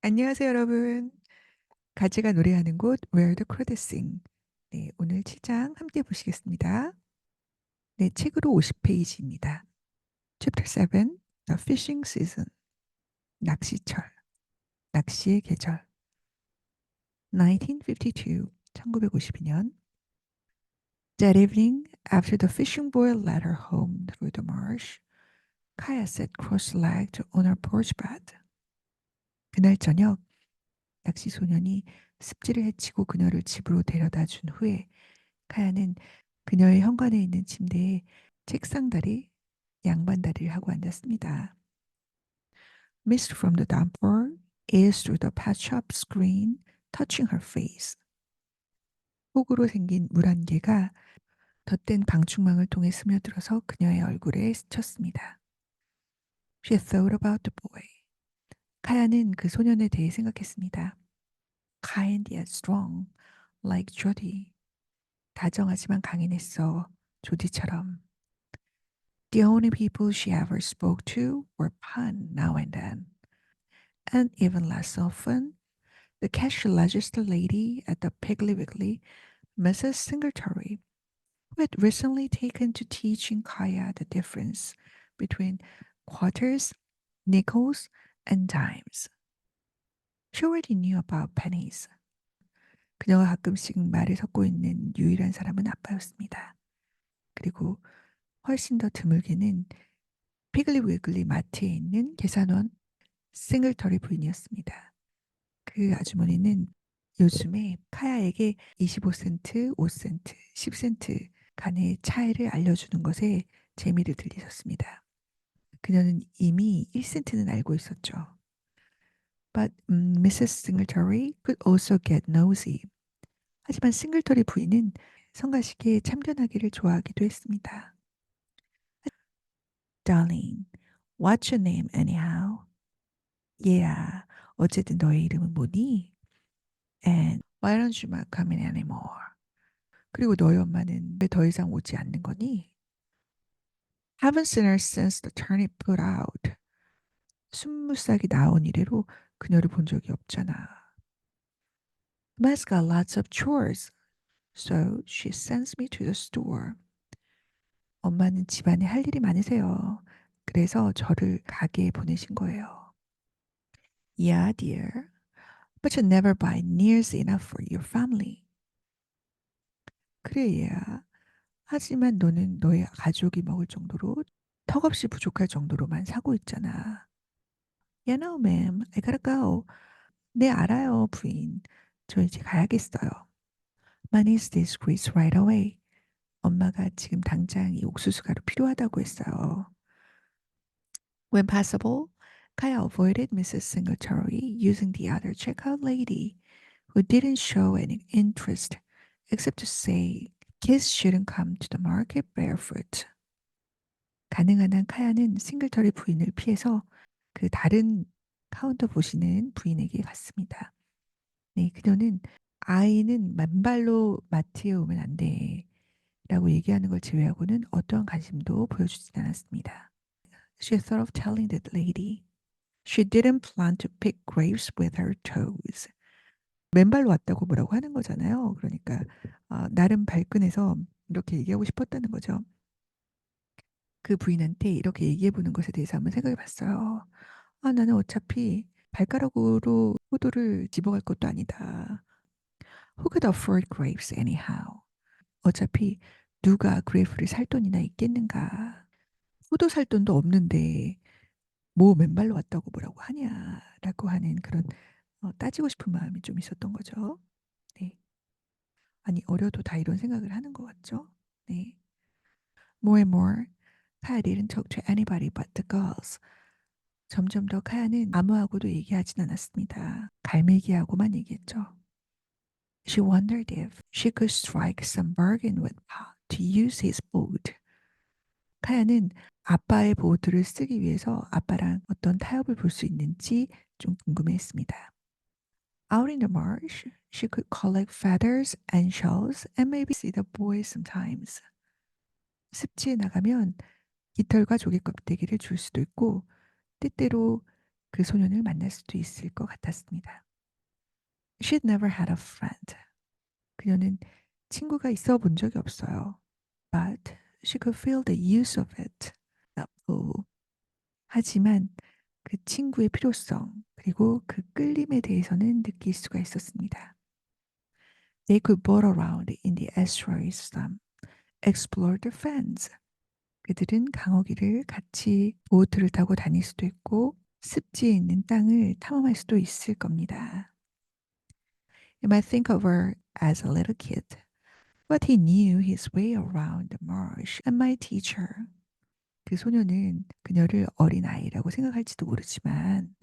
안녕하세요, 여러분. 가지가 노래하는 곳 Where the Crawdads Sing. 네, 오늘 7장 함께 보시겠습니다. 네, 책으로 50페이지입니다. Chapter 7, The Fishing Season. 낚시철, 낚시의 계절. 1952, 1952년. That evening, after the fishing boy led her home through the marsh, Kaya sat cross-legged on her porch bed. 그날 저녁, 낚시 소년이 습지를 헤치고 그녀를 집으로 데려다 준 후에 카야는 그녀의 현관에 있는 침대에 책상 다리, 양반 다리를 하고 앉았습니다. Mist from the downpour is through the patch-up screen touching her face. 폭으로 생긴 물 한 개가 덧댄 방충망을 통해 스며들어서 그녀의 얼굴에 스쳤습니다. She thought about the boy. 카야는 그 소년에 대해 생각했습니다. Kind yet strong, like Jody. 다정하지만 강인했어, 조디처럼. The only people she ever spoke to were Pan now and then. And even less often, the cash register lady at the Piggly Wiggly, Mrs. Singletary, who had recently taken to teaching Kaya the difference between quarters, nickels, and dimes. She already knew about pennies. 그녀가 가끔씩 말을 섞고 있는 유일한 사람은 아빠였습니다. 그리고 훨씬 더 드물게는 피글리 위글리 마트에 있는 계산원 싱글터리 부인이었습니다. 그 아주머니는 요즘에 카야에게 25센트, 5센트, 10센트 간의 차이를 알려주는 것에 재미를 들리셨습니다. 그녀는 이미 1센트는 알고 있었죠. But um, Mrs. Singletary could also get nosy. 하지만 싱글터리 부인은 성가시기에 참견하기를 좋아하기도 했습니다. Darling, what's your name anyhow? 얘야, 어쨌든 너의 이름은 뭐니? And why don't you come in anymore? 그리고 너희 엄마는 왜 더 이상 오지 않는 거니? Haven't seen her since the turnip put out. 순무싹이 나온 이래로 그녀를 본 적이 없잖아. Ma's got lots of chores, so she sends me to the store. 엄마는 집안에 할 일이 많으세요. 그래서 저를 가게에 보내신 거예요. Yeah, dear. But you never buy near enough for your family. 그래, 얘야. 하지만 너는 너의 가족이 먹을 정도로 턱없이 부족할 정도로만 사고 있잖아. Yeah, no, ma'am. I gotta go. 네, 알아요, 부인. 저 이제 가야겠어요. Money's this grease right away. 엄마가 지금 당장 이 옥수수 가루 필요하다고 했어요. When possible, Kaya avoided Mrs. Singletary using the other checkout lady, who didn't show any interest except to say kids shouldn't come to the market barefoot. 가능한 한 카야는 싱글터리 부인을 피해서 그 다른 카운터 보시는 부인에게 갔습니다. 네, 그녀는 아이는 만발로 마트에 오면 안 돼. 라고 얘기하는 걸 제외하고는 어떠한 관심도 보여주진 않았습니다. She thought of telling that lady. She didn't plan to pick grapes with her toes. 맨발로 왔다고 뭐라고 하는 거잖아요. 그러니까 어, 나름 발끈해서 이렇게 얘기하고 싶었다는 거죠. 그 부인한테 이렇게 얘기해 보는 것에 대해서 한번 생각해 봤어요. 아, 나는 어차피 발가락으로 포도를 집어갈 것도 아니다. Who could afford grapes anyhow? 어차피 누가 그레이프를 살 돈이나 있겠는가. 포도 살 돈도 없는데 뭐 맨발로 왔다고 뭐라고 하냐라고 하는 그런 어, 따지고 싶은 마음이 좀 있었던 거죠. 네. 아니 어려도 다 이런 생각을 하는 것 같죠. 네. More and more, Kaya didn't talk to anybody but the girls. 점점 더 카야는 아무하고도 얘기하진 않았습니다. 갈매기하고만 얘기했죠. She wondered if she could strike some bargain with Pa to use his boat. 카야는 아빠의 보트를 쓰기 위해서 아빠랑 어떤 타협을 볼 수 있는지 좀 궁금해했습니다. Out in the marsh, she could collect feathers and shells and maybe see the boys sometimes. 습지에 나가면 깃털과 조개 껍데기를 줄 수도 있고 때때로 그 소년을 만날 수도 있을 것 같았습니다. She'd never had a friend. 그녀는 친구가 있어 본 적이 없어요. But she could feel the use of it. 나쁘. 하지만 그 친구의 필요성 그리고 그 끌림에 대해서는 느낄 수가 있었습니다. They could boat around in the estuary some, explore the fens. 그들은 강어기를 같이 보트를 타고 다닐 수도 있고 습지에 있는 땅을 탐험할 수도 있을 겁니다. You might think of her as a little kid, but he knew his way around the marsh and might teach her. 그 소녀는 그녀를 어린아이라고 생각할지도 모르지만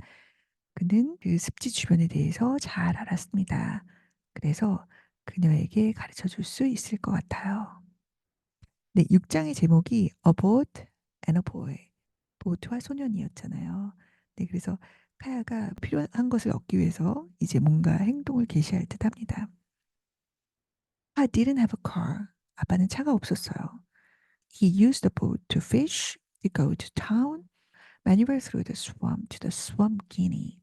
그는 그 습지 주변에 대해서 잘 알았습니다. 그래서 그녀에게 가르쳐 줄 수 있을 것 같아요. 네, 6장의 제목이 A Boat and a Boy. 보트와 소년이었잖아요. 네, 그래서 카야가 필요한 것을 얻기 위해서 이제 뭔가 행동을 개시할 듯 합니다. I didn't have a car. 아빠는 차가 없었어요. He used the boat to fish, to go to town, maneuver through the swamp to the swamp guinea.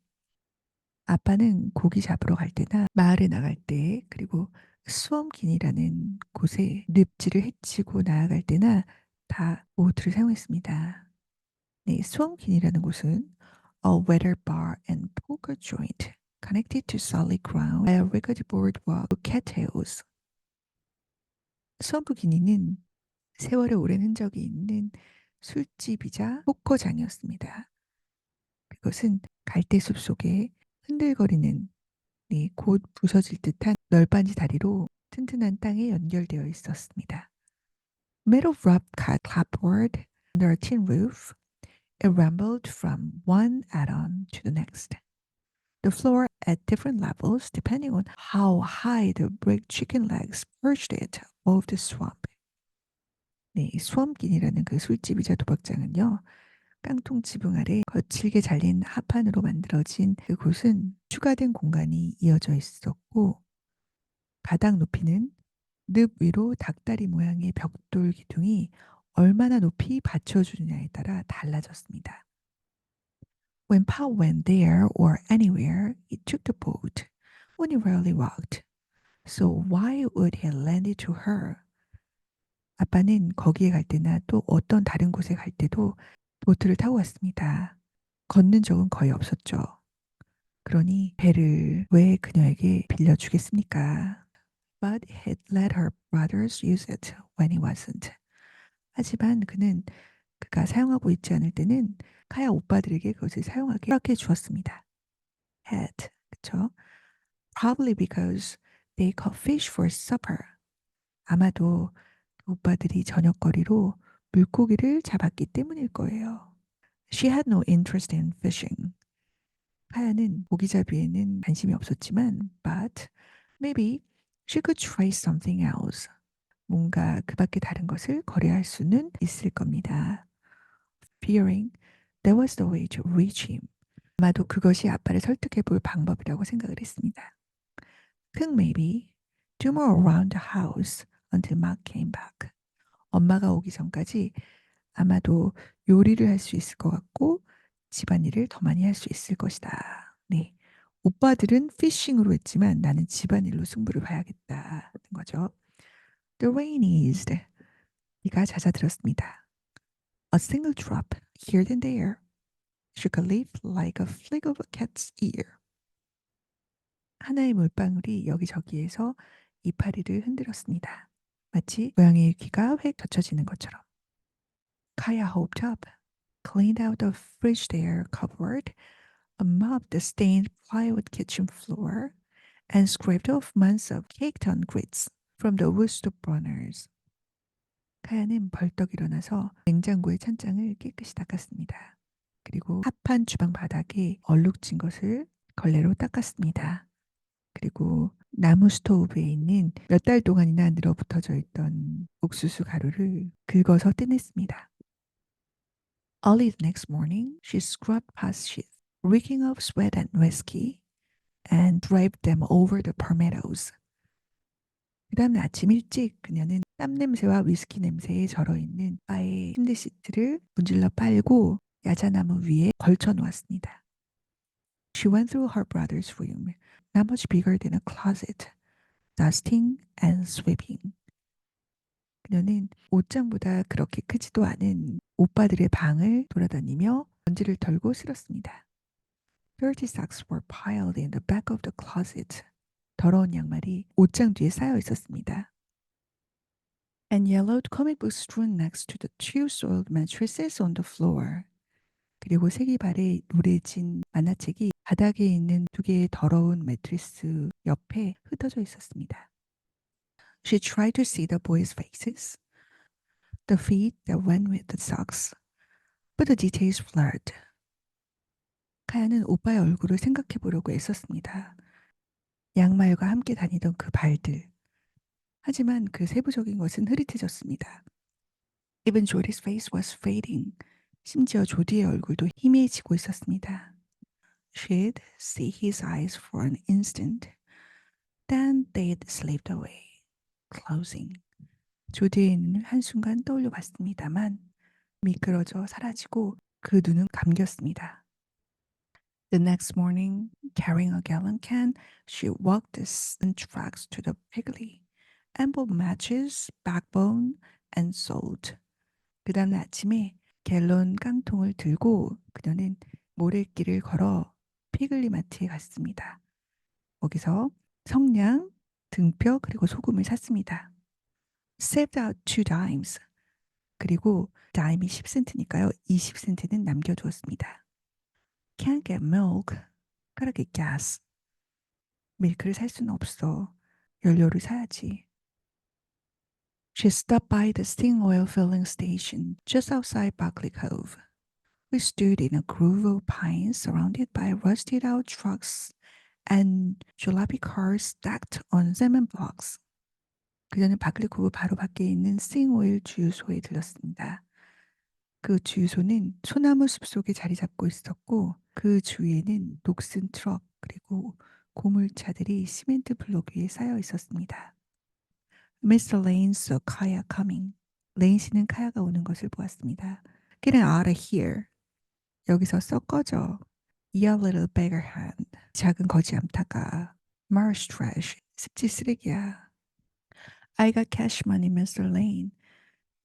아빠는 고기 잡으러 갈 때나 마을에 나갈 때 그리고 수엄긴이라는 곳에 늪지를 헤치고 나아갈 때나 다 보트를 사용했습니다. 네, 수엄긴이라는 곳은 a weather bar and poker joint connected to solid ground by a rickety boardwalk cattails. 수엄기니는 세월의 오랜 흔적이 있는 술집이자 포커장이었습니다. 그것은 갈대숲 속에 흔들거리는 네, 곧 부서질 듯한 널빤지 다리로 튼튼한 땅에 연결되어 있었습니다. Metal cut clapboard under a tin roof. It rambled from one add-on to the next. The floor at different levels depending on how high the brick chicken legs perched it above the swamp. 네, 수엄긴이라는 그 술집이자 도박장은요. 깡통 지붕 아래 거칠게 잘린 합판으로 만들어진 그곳은 추가된 공간이 이어져 있었고 바닥 높이는 늪 위로 닭다리 모양의 벽돌 기둥이 얼마나 높이 받쳐주느냐에 따라 달라졌습니다. When Pa went there or anywhere, he took the boat. When he rarely walked. So why would he lend it to her? 아빠는 거기에 갈 때나 또 어떤 다른 곳에 갈 때도 보트를 타고 왔습니다. 걷는 적은 거의 없었죠. 그러니 배를 왜 그녀에게 빌려주겠습니까? But he let her brothers use it when he wasn't. 하지만 그는 그가 사용하고 있지 않을 때는 카야 오빠들에게 그것을 사용하게 허락해 주었습니다. Had, 그쵸? Probably because they caught fish for supper. 아마도 그 오빠들이 저녁거리로 물고기를 잡았기 때문일 거예요. She had no interest in fishing. 카야는 고기잡이에는 관심이 없었지만 but maybe she could try something else. 뭔가 그 밖에 다른 것을 거래할 수는 있을 겁니다. Fearing that was the way to reach him. 아마도 그것이 아빠를 설득해 볼 방법이라고 생각을 했습니다. Think maybe do more around the house until Mark came back. 엄마가 오기 전까지 아마도 요리를 할 수 있을 것 같고 집안일을 더 많이 할 수 있을 것이다. 네. 오빠들은 피싱으로 했지만 나는 집안일로 승부를 봐야겠다는 거죠. The rain eased. 비가 잦아들었습니다. A single drop here and there shook a leaf like a flick of a cat's ear. 하나의 물방울이 여기저기에서 이파리를 흔들었습니다. 마치 고양이의 귀가 획 젖혀지는 것처럼. Kaya hopped up, cleaned out the Frigidaire cupboard, mopped the stained plywood kitchen floor, and scraped off months of caked-on grits from the woodstove burners. 카야는 벌떡 일어나서 냉장고의 찬장을 깨끗이 닦았습니다. 그리고 합판 주방 바닥에 얼룩진 것을 걸레로 닦았습니다. 그리고 나무 스토브에 있는 몇 달 동안이나 늘어붙어져 있던 옥수수 가루를 긁어서 떼냈습니다. Early the next morning, she scrubbed past sheets, reeking of sweat and whiskey, and draped them over the palmettos. 그 다음 아침 일찍 그녀는 땀 냄새와 위스키 냄새에 절어 있는 바의 침대 시트를 문질러 빨고 야자나무 위에 걸쳐 놓았습니다. She went through her brother's room, not much bigger than a closet, dusting and sweeping. 그녀는 옷장보다 그렇게 크지도 않은 오빠들의 방을 돌아다니며 먼지를 털고 쓸었습니다. Dirty socks were piled in the back of the closet. 더러운 양말이 옷장 뒤에 쌓여 있었습니다. And yellowed comic books strewn next to the two soiled mattresses on the floor. 그리고 바래 노래진 만화책이 바닥에 있는 두 개의 더러운 매트리스 옆에 흩어져 있었습니다. She tried to see the boys' faces, the feet that went with the socks, but the details blurred. 카야는 오빠의 얼굴을 생각해 보려고 애썼습니다. 양말과 함께 다니던 그 발들. 하지만 그 세부적인 것은 흐릿해졌습니다. Even Jody's face was fading. 심지어 조디의 얼굴도 희미해지고 있었습니다. She'd see his eyes for an instant. Then they'd slipped away, closing. 조디의 눈을 한순간 떠올려 봤습니다만 미끄러져 사라지고 그 눈은 감겼습니다. The next morning, carrying a gallon can, she walked the tracks to the piggly, ample matches, backbone, and salt. 그 다음 아침에 갤런 깡통을 들고 그녀는 모래길을 걸어 피글리마트에 갔습니다. 거기서 성냥, 등뼈 그리고 소금을 샀습니다. Saved out two dimes. 그리고 다임이 10센트니까요. 20센트는 남겨두었습니다. Can't get milk. Gotta get gas. 밀크를 살 수는 없어. 연료를 사야지. She stopped by the Sting Oil filling station just outside Buckley Cove. We stood in a grove of pines surrounded by rusted out trucks and jalopy cars stacked on cement blocks. 그녀는 바클리코브 바로 밖에 있는 스팅오일 주유소에 들렀습니다. 그 주유소는 소나무 숲 속에 자리 잡고 있었고 그 주위에는 녹슨 트럭 그리고 고물차들이 시멘트 블록 위에 쌓여 있었습니다. Mr. Lane saw Kaya coming. 레인 씨는 카야가 오는 것을 보았습니다. Get out of here. 여기서 썩 꺼져. You little beggar hand. 작은 거지 암탉아. Marsh trash. 습지 쓰레기야. I got cash money, Mr. Lane.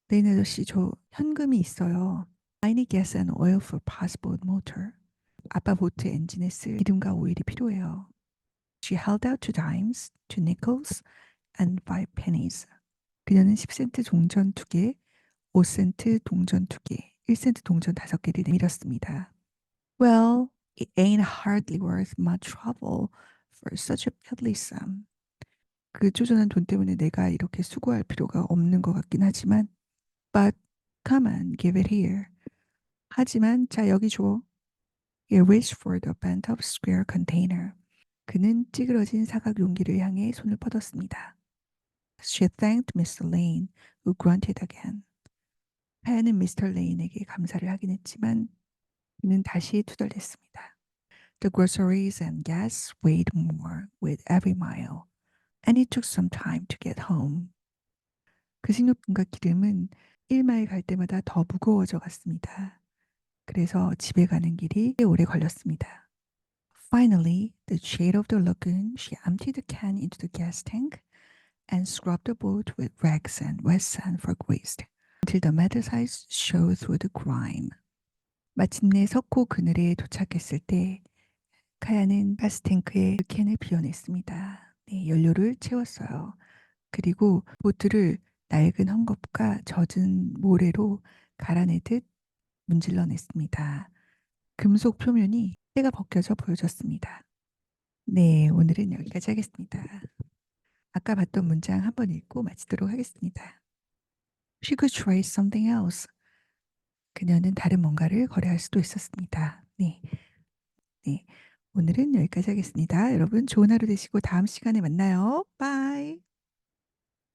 레인 아저씨 저 현금이 있어요. I need gas and oil for passport motor. 아빠 보트 엔진에 쓸 기름과 오일이 필요해요. She held out two dimes, two nickels, and five pennies. 그녀는 10센트 동전 2개, 5센트 동전 2개, 1센트 동전 5개를 내밀었습니다. Well, it ain't hardly worth my trouble for such a piddly sum. 그 쪼잔한 돈 때문에 내가 이렇게 수고할 필요가 없는 것 같긴 하지만 But come on, give it here. 하지만 자 여기 줘. He reached for the bent up square container. 그는 찌그러진 사각 용기를 향해 손을 뻗었습니다. She thanked Mr. Lane, who grunted again. 하야는 미스터 레인에게 감사를 하긴 했지만 그는 다시 투덜댔습니다. The groceries and gas weighed more with every mile, and it took some time to get home. 그 식료품과 기름은 1마일 갈 때마다 더 무거워져 갔습니다. 그래서 집에 가는 길이 꽤 오래 걸렸습니다. Finally, the shade of the lagoon, she emptied the can into the gas tank and scrubbed the boat with rags and wet sand for grease until the metal sides showed through the grime. 마침내 석호 그늘에 도착했을 때 카야는 가스탱크에 캔을 비워냈습니다. 네, 연료를 채웠어요. 그리고 보트를 낡은 헝겊과 젖은 모래로 갈아내듯 문질러냈습니다. 금속 표면이 때가 벗겨져 보여졌습니다. 네, 오늘은 여기까지 하겠습니다. 아까 봤던 문장 한번 읽고 마치도록 하겠습니다. She could try something else. 그녀는 다른 뭔가를 거래할 수도 있었습니다. 네. 네. 오늘은 여기까지 하겠습니다. 여러분 좋은 하루 되시고 다음 시간에 만나요. 바이.